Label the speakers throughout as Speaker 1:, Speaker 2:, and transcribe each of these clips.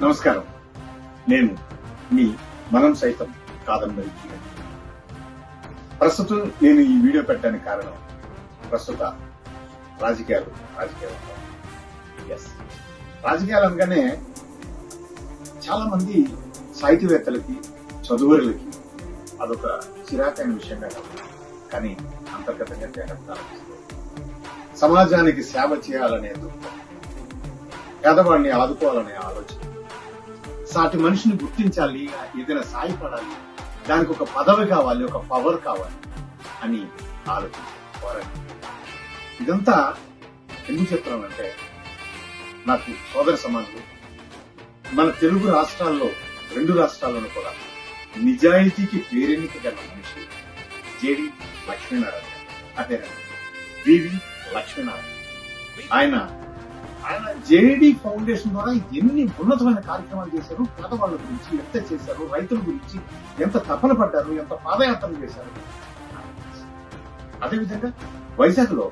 Speaker 1: నమస్కారం. నేను మీ మనం సైతం కాదంబరి ప్రస్తుతం నేను ఈ వీడియో పెట్టడానికి కారణం ప్రస్తుత రాజకీయాలు రాజకీయాలు ఎస్ రాజకీయాలు అనగానే చాలా మంది సాహితీవేత్తలకి చదువురులకి అదొక చిరాకైన విషయంగా కానీ అంతర్గతంగా తేడా సమాజానికి సేవ చేయాలనే దుఃఖం పేదవాడిని ఆదుకోవాలనే ఆలోచన సాటి మనిషిని గుర్తించాలి ఏదైనా సాయపడాలి దానికి ఒక పదవి కావాలి ఒక పవర్ కావాలి అని ఆలోచించారు పోరాటం ఇదంతా ఎందుకు చెప్తున్నానంటే నాకు సోదర సమానులు మన తెలుగు రాష్ట్రాల్లో రెండు రాష్ట్రాల్లోనూ కూడా నిజాయితీకి పేరెన్నిక గల మనిషి జేడి లక్ష్మీనారాయణ అదే వివి లక్ష్మీనారాయణ. ఆయన ఆయన జేడీ ఫౌండేషన్ ద్వారా ఎన్ని ఉన్నతమైన కార్యక్రమాలు చేశారు పేదవాళ్ళ గురించి ఎంత చేశారు రైతుల గురించి ఎంత తపన పడ్డారు ఎంత పాదయాత్రలు చేశారు? అదేవిధంగా వైజాగ్లో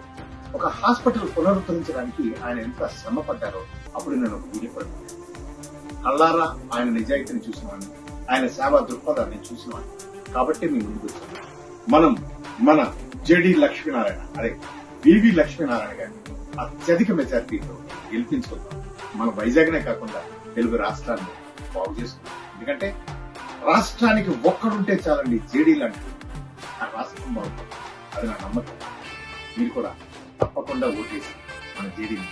Speaker 1: ఒక హాస్పిటల్ పునరుద్ధరించడానికి ఆయన ఎంత శ్రమ పడ్డారో అప్పుడు నేను ఒక వీడియో పడుతున్నాను ఆయన నిజాయితీని చూసినవాడిని ఆయన సేవా దృక్పథాన్ని చూసినవాడిని. కాబట్టి మీ ముందుకు మనం మన జేడి లక్ష్మీనారాయణ అదే వివి లక్ష్మీనారాయణ గారిని అత్యధిక మెజార్టీతో గెలిపించుకుందాం. మన వైజాగ్నే కాకుండా తెలుగు రాష్ట్రాన్ని బాగు చేసుకుందాం. ఎందుకంటే రాష్ట్రానికి ఒక్కడుంటే చాలండి జేడీ లాంటి ఆ రాష్ట్రం బాగుంటుంది. అది నా నమ్మకం. మీరు కూడా తప్పకుండా ఓటేసి మన జేడీని